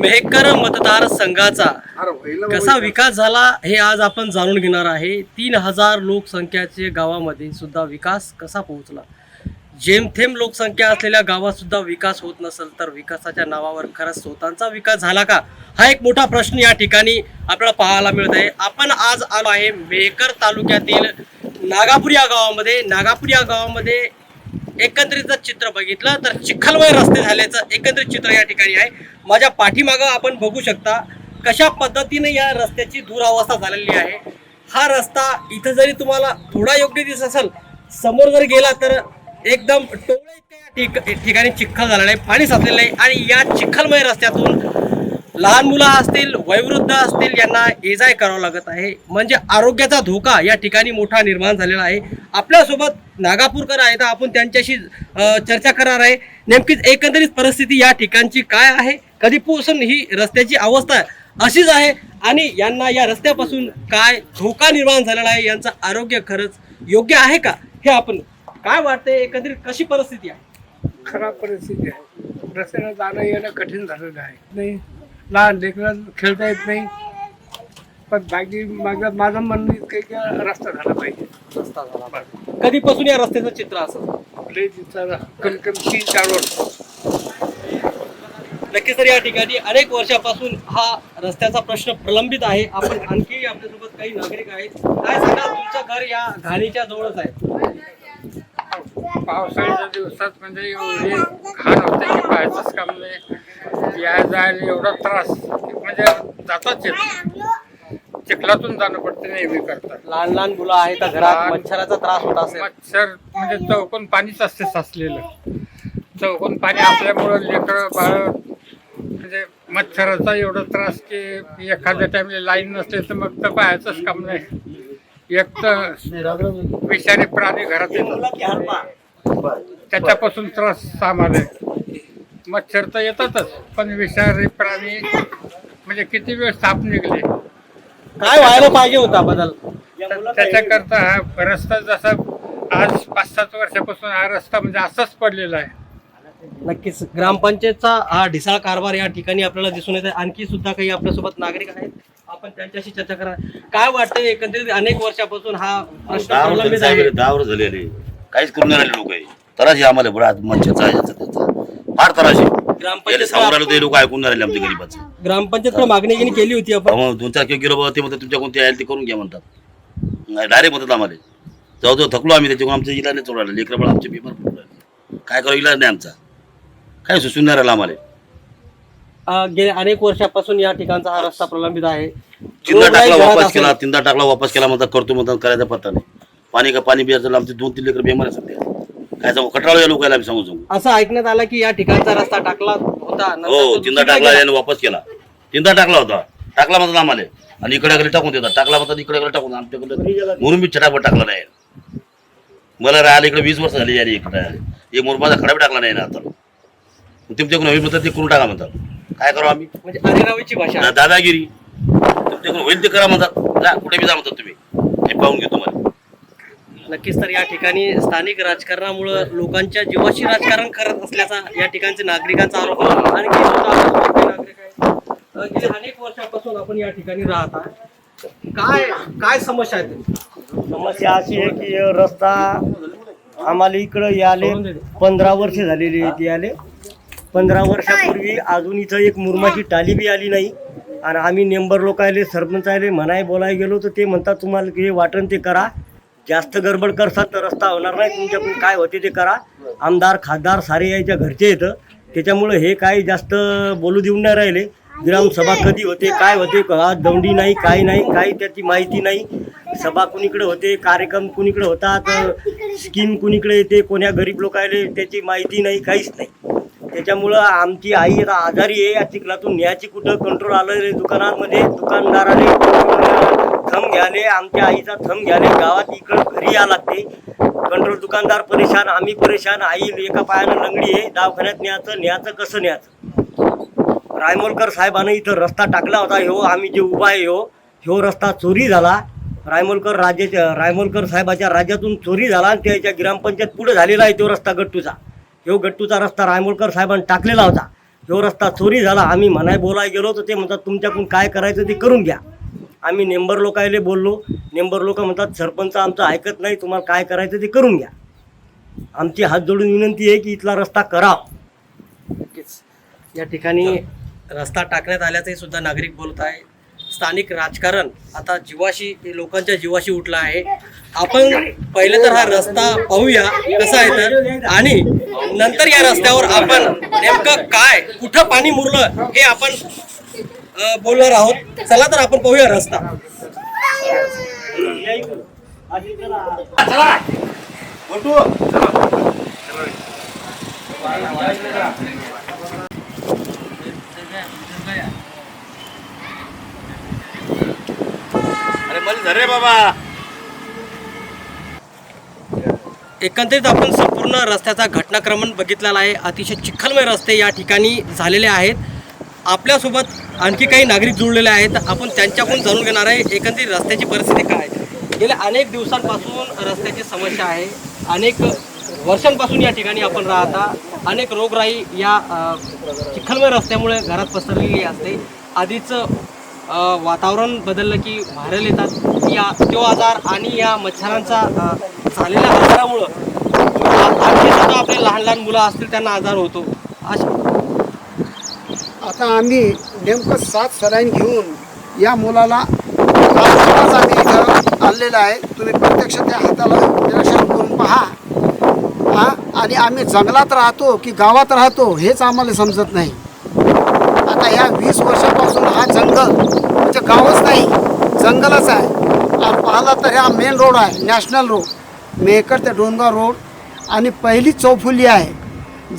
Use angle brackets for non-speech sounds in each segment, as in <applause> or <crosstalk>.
मेहकर मतदारसंघाचा संघाचा कसा विकास झाला हे आज आपण जाणून घेणार आहे. तीन हजार लोकसंख्याचे गावामध्ये सुद्धा विकास कसा पोहोचला? जेमथेम लोकसंख्या असलेल्या गावात सुद्धा विकास होत नसेल तर विकासाच्या नावावर खरंच स्वतःचा विकास झाला का? हा एक मोठा प्रश्न या ठिकाणी आपल्याला पाहायला मिळत आहे. आपण आज आलो आहे मेहकर तालुक्यातील नागापूर या गावामध्ये. नागापूर या गावामध्ये एकंदरीत चित्र बघितलं तर चिखलमय रस्ते झाल्याचं एकंदरीत चित्र या ठिकाणी आहे. माझ्या पाठीमागं आपण बघू शकता कशा पद्धतीने या रस्त्याची दुरावस्था झालेली आहे. हा रस्ता इथं जरी तुम्हाला थोडा योग्य दिसत असेल समोर जर गेला तर एकदम टोळे या ठिकाणी चिखल झालेला आहे पाणी साचलेलं आहे. आणि या चिखलमय रस्त्यातून लहान मुलं असतील वयोवृद्ध असतील यांना ये जाय करावं लागत आहे. म्हणजे आरोग्याचा धोका या ठिकाणी मोठा निर्माण झालेला आहे. आपल्यासोबत नागापूरकर आहे तर आपण त्यांच्याशी चर्चा करणार आहे. नेमकीच एकंदरीत परिस्थिती या ठिकाणची काय आहे? कधीपासून ही रस्त्याची अवस्था अशीच आहे? आणि यांना या रस्त्यापासून काय धोका निर्माण झालेला आहे? यांचं आरोग्य खरंच योग्य आहे का? हे आपण काय वाटतंय? एकंदरीत कशी परिस्थिती आहे? खराब परिस्थिती आहे. रस्त्याला जाणं येणं कठीण झालेलं आहे. नाही. लहान लेकरं खेळता येत नाही. पण बाकी माझं माझं म्हणणं इतकं आहे की रस्ता झाला पाहिजे. रस्ता झाला पाहिजे. कधीपासून या रस्त्याचं चित्र असं? लय तिथं कमी कमी तीन चार वर्ष. नक्कीच तर या ठिकाणी अनेक वर्षापासून हा रस्त्याचा प्रश्न प्रलंबित आहे. आपण आणखी आपल्यासोबत काही नागरिक आहेत. काय सांगा तुमचं घर या घाणीच्या जवळच आहे. पावसाळ्याच्या दिवसात म्हणजे एवढी घाण होते की पाहायचंच काम नाही. या जायला एवढा त्रास. म्हणजे जाताच येत. चिखलातून जाणं पडते नेहमी करता लहान लहान मुलं आहेत त्या घरात? मच्छराचा त्रास होत असेल. मच्छर म्हणजे चौकोन पाणीच असते साचलेलं. चौकोन पाणी असल्यामुळं लेकरं बाळ म्हणजे मच्छराचा एवढा त्रास की एखाद्या टाइमला लाईन नसले तर मग तर पाहायचंच काम नाही. एक तर विषारी प्राणी घरात येतात. त्याच्यापासून त्रास आहे. मच्छर तर येतातच पण विषारी प्राणी म्हणजे किती वेळ साप निघले? काय व्हायला पाहिजे होता बदल? तर त्याच्याकरता हा रस्ता जसा आज पाच सात वर्षापासून हा रस्ता म्हणजे असाच पडलेला आहे. नक्कीच ग्रामपंचायतचा हा ढिसाळ कारभार या ठिकाणी आपल्याला दिसून येत आहे आणखी सुद्धा काही आपल्यासोबत नागरिक आहेत? आपण त्यांच्याशी चर्चा करा. काय वाटतंय एकंदरीत अनेक वर्षापासून हा प्रश्न दहा वर्ष प्रलंबित साहेब आहे? दहा वर्ष झालेले. काहीच करून नाही राहिले लोक. आहे तराशी आम्हाला मच्छरचा याचा त्याचा. फार राहिलो ते लोक ऐकून राहिले आमच्या गरीबाचं. ग्रामपंचायतकडे मागणी केली होती आपण. मग दोन चार किलो गेलो बाबा ते म्हणतात तुमच्या कोणते आहे ते करून घ्या म्हणतात. डायरेक्ट म्हणतात आम्हाला. जाऊ जाऊ थकलो आम्ही आमचं इलाज नाही चोरायला. लेकरं बाळ आमचे बिमार पडून राहिले. काय करावं इलाज नाही आमचा. काय सुचून नाही राहिला आम्हाला. गेल्या अनेक वर्षापासून या ठिकाणचा हा रस्ता प्रलंबित आहे. तीनदा टाकला वापस. केला तीनदा टाकला वापस केला म्हणतात करतो म्हणतात करायचा पत्ता नाही. पाणी का पाणी बियाचं आमचे दोन तीन लेकर बेमार सध्या. काय सांगू कटाळू या लोकांना आम्ही सांगू सांगू. असं ऐकण्यात आलं की या ठिकाणचा रस्ता टाकला होता नंतर हो तो दुसरीकडे टाकला गेला. याने वापस केला. तीनदा टाकला होता. टाकला म्हणतात आम्हाला. आणि इकडे गेले टाकून देतात. टाकला म्हणतात इकडे गेले टाकून आमच्याकडे म्हणून मी छटापट टाकला नाही. मला राहायला इकडे वीस वर्ष झाली यारी इकडे हे मुरमाचा खडा बी टाकला नाही ना आता. तुमच्याकडून हवी म्हणतात ते करून टाका म्हणतात. काय करू आम्ही? म्हणजे अरेरावीची भाषा. दा- दादागिरी. तुमच्याकडून होईल ते करा म्हणतात. जा कुठे बी जा म्हणतात तुम्ही. हे पाहून घेतो मला. नक्कीच तर या ठिकाणी स्थानिक राजकारणामुळं लोकांच्या जीवाशी राजकारण करत असल्याचा या ठिकाणचे नागरिकांचा आरोप आहे. आणखी नागरिक अनेक वर्षापासून आपण या ठिकाणी राहत आहात. काय काय समस्या आहेत समस्या अशी आहे की रस्ता आम्हाला इकडं याले पंधरा वर्ष झालेली आहेत याले पंधरा वर्षापूर्वी अजून इथं एक मुरमाची टाली बी आली नाही. आणि आम्ही नेंबर लोक आले सरपंच आले म्हणाय बोलाय गेलो तर ते म्हणतात तुम्हाला हे वाटण ते करा. जास्त गडबड करसाल तर रस्ता होणार नाही तुमच्याकडून काय होते ते करा. आमदार खासदार सारे यायच्या घरचे येतं त्याच्यामुळं हे काही जास्त बोलू देऊन नाही राहिले. ग्रामसभा कधी होते काय होते आज दौंडी नाही काय नाही काही त्याची माहिती नाही. सभा कुणीकडे होते कार्यक्रम कुणीकडे होतात स्कीम कुणीकडे येते कोण्या गरीब लोकायले त्याची माहिती नाही काहीच नाही. त्याच्यामुळं आमची आई आता आजारी आहे या चिखलातून न्यायची कुठं कंट्रोल आलं दुकानामध्ये दुकानांमध्ये दुकानदाराने थंब घ्याले आमच्या आईचा थंब घ्याले. गावात इकडं घरी या लागते. कंट्रोल दुकानदार परेशान आम्ही परेशान. आई एका पायानं लंगडी आहे. दवाखान्यात न्यायचं न्यायचं कसं न्यायचं? रायमोलकर साहेबानं इथं रस्ता टाकला होता. ह्यो आम्ही जे उभा आहे ह्यो ह्यो रस्ता चोरी झाला. रायमोलकर राज्याच्या रायमोलकर साहेबाच्या राज्यातून चोरी झाला आणि त्याच्या ग्रामपंचायत पुढे झालेला आहे तो रस्ता गट्टूचा. ह्यो गट्टूचा रस्ता रायमोलकर साहेबांनी टाकलेला होता. ह्यो रस्ता चोरी झाला. आम्ही म्हणाय बोलाय गेलो तर ते म्हणतात तुमच्याकडून काय करायचं ते करून घ्या. आम्ही नेंबर लोकायले बोललो. नेंबर लोक म्हणतात सरपंच आमचं ऐकत नाही तुम्हाला काय करायचं ते करून घ्या. आमची हात जोडून विनंती आहे की इथला रस्ता करा. नक्कीच. या ठिकाणी रस्ता टाकण्यात आल्याचंही सुद्धा नागरिक बोलत आहे. स्थानिक राजकारण आता जीवाशी लोकांच्या जीवाशी उठलं आहे. आपण पहिले तर हा रस्ता पाहूया कसा आहे तर. आणि नंतर या रस्त्यावर आपण नेमकं काय कुठं पाणी मुरलं हे आपण बोलणार आहोत. चला तर आपण पाहूया रस्ता. अरे मला धरे बाबा. एकंदरीत आपण संपूर्ण रस्त्याचा घटनाक्रमण बघितलेला आहे. अतिशय चिखलमय रस्ते या ठिकाणी झालेले आहेत. आपल्यासोबत आणखी काही नागरिक जुळलेले आहेत. आपण त्यांच्याकडून जाणून घेणार आहे एकंदरीत रस्त्याची परिस्थिती काय आहे. गेल्या अनेक दिवसांपासून रस्त्याची समस्या आहे. अनेक वर्षांपासून या ठिकाणी आपण राहता. अनेक रोगराई या चिखलमय रस्त्यामुळे घरात पसरलेली असते. आधीच वातावरण बदललं की व्हायरल येतात. या तो आजार आणि या मच्छरांचा झालेल्या आजारामुळं आणखी सुद्धा आपले लहान लहान मुलं असतील त्यांना आजार होतो. अशा आता आम्ही नेमकं सात सलाईन घेऊन या मुलाला आम्ही इथं आणलेलं आहे. तुम्ही प्रत्यक्ष त्या हाताला निरीक्षण करून पहा. हां आणि आम्ही जंगलात राहतो की गावात राहतो हेच आम्हाला समजत नाही. आता या वीस वर्षापासून हा जंगल म्हणजे गावच नाही जंगलच आहे. आणि पाहिला तर हा मेन रोड आहे नॅशनल रोड मेहकर ते डोंगराव रोड आणि पहिली चौफुली आहे.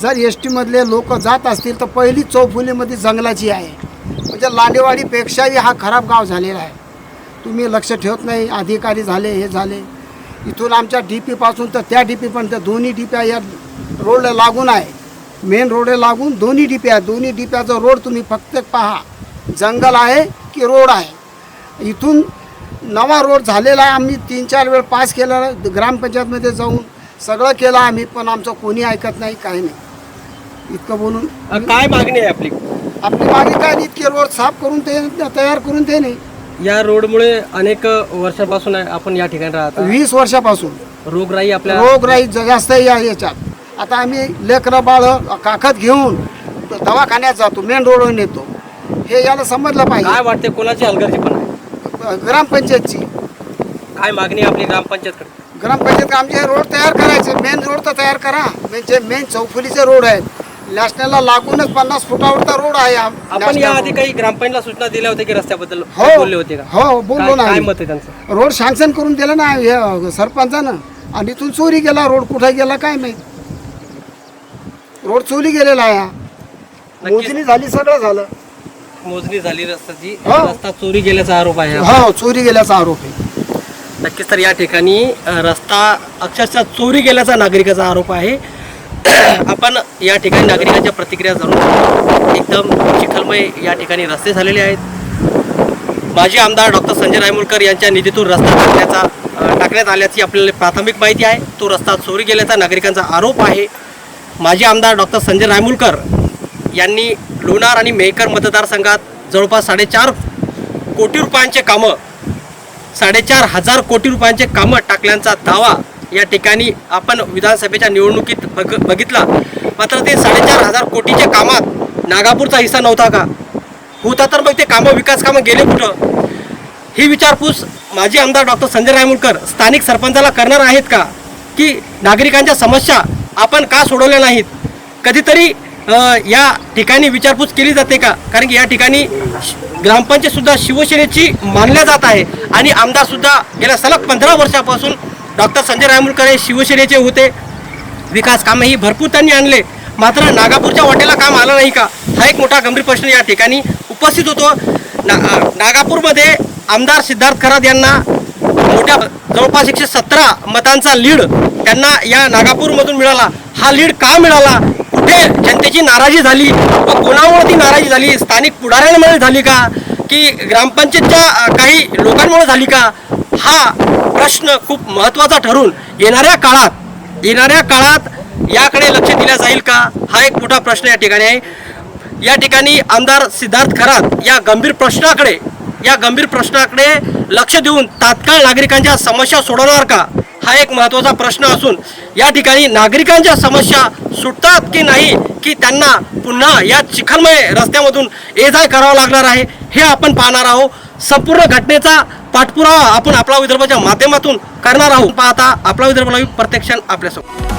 जर एस टीमधले लोक जात असतील तर पहिली चौफुलीमध्ये जंगलाची आहे. म्हणजे लांडेवाडीपेक्षाही हा खराब गाव झालेला आहे. तुम्ही लक्ष ठेवत नाही अधिकारी झाले हे झाले. इथून आमच्या डी पीपासून तर त्या डी पीपर्यंत दोन्ही डी या रोडला लागून आहे. मेन रोडला लागून दोन्ही डी आहे. दोन्ही डी रोड तुम्ही फक्त पहा. जंगल आहे की रोड आहे? इथून नवा रोड झालेला आहे. आम्ही तीन चार वेळ पास केला. ग्रामपंचायतमध्ये जाऊन सगळं केलं आम्ही पण आमचं कोणी ऐकत नाही काही नाही. इतकं बोलून अ, काय मागणी आहे आपली? आपली मागणी काय नाही, इतके रोड साफ करून ते तयार करून ते नाही. या रोडमुळे अनेक वर्षांपासून आपण या ठिकाणी राहतो वीस वर्षापासून. रोगराई आपल्या रोगराई ज- जास्त आहे या याच्यात. आता आम्ही लेकरं बाळ काखत घेऊन दवाखान्यात जातो मेन रोडवर नेतो. हे याला समजलं काय पाहिजे वाटते कोणाची हलगर्जी पण आहे? ग्रामपंचायतची. काय मागणी आहे आपली ग्रामपंचायतकडे? ग्रामपंचायत आमचे रोड तयार करायचे मेन रोड तर तयार करा. म्हणजे मेन चौफुलीचे रोड आहेत नॅशनलला लागूनच पन्नास फुटावरचा रोड आहे आपण या. आधी काही ग्रामपंचायतला सूचना दिल्या होत्या की रस्त्याबद्दल हो बोलले होते का? हो बोललो ना. मत आहे त्यांचं? रोड सँक्शन करून दिलं ना हे सरपंचानं. आणि इथून चोरी गेला रोड कुठे गेला काय माहीत? रोड चोरी गेलेला आहे. मोजणी झाली सगळं झालं. मोजणी झाली रस्त्याची. हो. रस्ता चोरी गेल्याचा आरोप आहे. हो चोरी गेल्याचा आरोप आहे. नक्कीच तर या ठिकाणी रस्ता अक्षरशः चोरी गेल्याचा नागरिकाचा आरोप आहे. <clears throat> आपण या ठिकाणी नागरिकांच्या प्रतिक्रिया जाणून एकदम चिखलमय या ठिकाणी रस्ते झालेले आहेत. माजी आमदार डॉक्टर संजय रायमुलकर यांच्या निधीतून रस्ता टाकण्याचा टाकण्यात आल्याची आपल्याला प्राथमिक माहिती आहे. तो रस्ता चोरी गेल्याचा नागरिकांचा आरोप आहे. माजी आमदार डॉक्टर संजय रायमुलकर यांनी लोणार आणि मेहकर मतदारसंघात जवळपास साडेचार कोटी रुपयांचे कामं साडेचार हजार कोटी रुपयांचे कामं टाकल्याचा दावा या ठिकाणी आपण विधानसभेच्या निवडणुकीत बघ बघितला. मात्र ते साडेचार हजार कोटीच्या कामात नागापूरचा हिस्सा नव्हता का? होता तर मग ते कामं विकास कामं गेले कुठं? ही विचारपूस माजी आमदार डॉक्टर संजय रायमुलकर स्थानिक सरपंचाला करणार आहेत का? की नागरिकांच्या समस्या आपण का सोडवल्या नाहीत? कधीतरी या ठिकाणी विचारपूस केली जाते का? कारण की या ठिकाणी ग्रामपंचायत सुद्धा शिवसेनेची मानल्या जात आहे. आणि आमदार सुद्धा गेल्या सलग पंधरा वर्षापासून डॉक्टर संजय रायमुलकर हे शिवसेनेचे होते. विकास कामंही भरपूर त्यांनी आणले. मात्र नागापूरच्या वाटेला काम आलं नाही का? हा एक मोठा गंभीर प्रश्न या ठिकाणी उपस्थित होतो. ना नागापूरमध्ये आमदार सिद्धार्थ खरात यांना मोठ्या जवळपास एकशे सतरा मतांचा लीड त्यांना या नागापूरमधून मिळाला. हा लीड का मिळाला? म्हणजे जनतेची नाराजी झाली व कोणामुळे ती नाराजी झाली? स्थानिक पुढाऱ्यांमुळे झाली का? की ग्रामपंचायतच्या काही लोकांमुळे झाली का? हा प्रश्न खूप महत्त्वाचा ठरून येणाऱ्या काळात येणाऱ्या काळात याकडे लक्ष दिलं जाईल का? हा एक मोठा प्रश्न या ठिकाणी आहे. या ठिकाणी आमदार सिद्धार्थ खरात या गंभीर प्रश्नाकडे या गंभीर प्रश्नाकडे लक्ष देऊन तात्काळ नागरिकांच्या समस्या सोडवणार का? हा एक महत्त्वाचा प्रश्न असून या ठिकाणी नागरिकांच्या समस्या सुटतात की नाही की त्यांना पुन्हा या चिखलमय रस्त्यामधून ये जाय करावं लागणार आहे हे आपण पाहणार आहोत. संपूर्ण घटनेचा पाठपुरावा आपण आपला विदर्भाच्या माध्यमातून करणार आहोत. पाहता आपला विदर्भ लाईव्ह प्रत्यक्षात आपल्यासोबत.